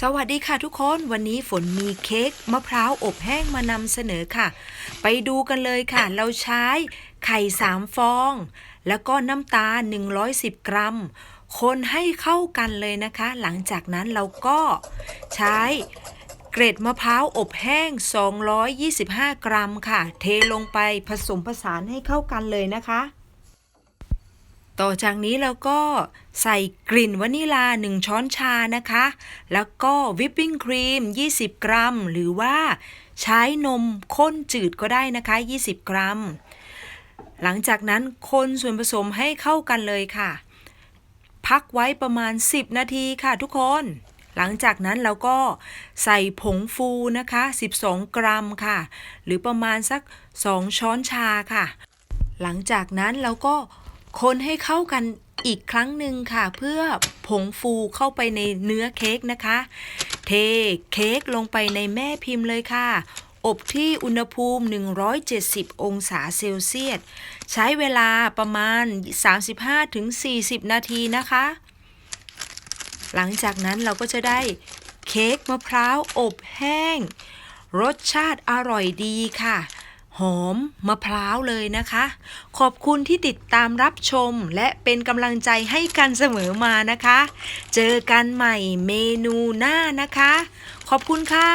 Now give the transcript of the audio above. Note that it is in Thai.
สวัสดีค่ะทุกคนวันนี้ฝนมีเค้กมะพร้าวอบแห้งมานำเสนอค่ะ ไปดูกันเลยค่ะ เราใช้ไข่3ฟอง แล้วก็น้ำตาล 110 กรัม คนให้เข้ากันเลยนะคะ หลังจากนั้นเราก็ใช้เกร็ดมะพร้าวอบแห้ง 225 กรัมค่ะ เทลงไปผสมผสานให้เข้ากันเลยนะคะ ต่อจากนี้เราก็ใส่กลิ่นวานิลา 1 ช้อนชานะคะ แล้วก็วิปปิ้งครีม 20 กรัม หรือว่าใช้นมข้นจืดก็ได้นะคะ 20 กรัม หลังจากนั้นคนส่วนผสมให้เข้ากันเลยค่ะ พักไว้ประมาณ 10 นาทีค่ะทุกคน หลังจากนั้นเราก็ใส่ผงฟูนะคะ 12 กรัมค่ะ หรือประมาณสัก 2 ช้อนชาค่ะ หลังจากนั้นเราก็ คนให้เข้ากันอีกครั้งหนึ่งค่ะ เพื่อผงฟูเข้าไปในเนื้อเค้กนะคะ เทเค้กลงไปในแม่พิมพ์เลยค่ะ อบที่อุณหภูมิ 170 องศาเซลเซียส ใช้เวลาประมาณ 35-40 นาทีนะคะ หลังจากนั้นเราก็จะได้เค้กมะพร้าวอบแห้ง รสชาติอร่อยดีค่ะ หอมมะพร้าวเลยนะคะ ขอบคุณที่ติดตามรับชมและเป็นกำลังใจให้กันเสมอมานะคะ เจอกันใหม่เมนูหน้านะคะ ขอบคุณค่ะ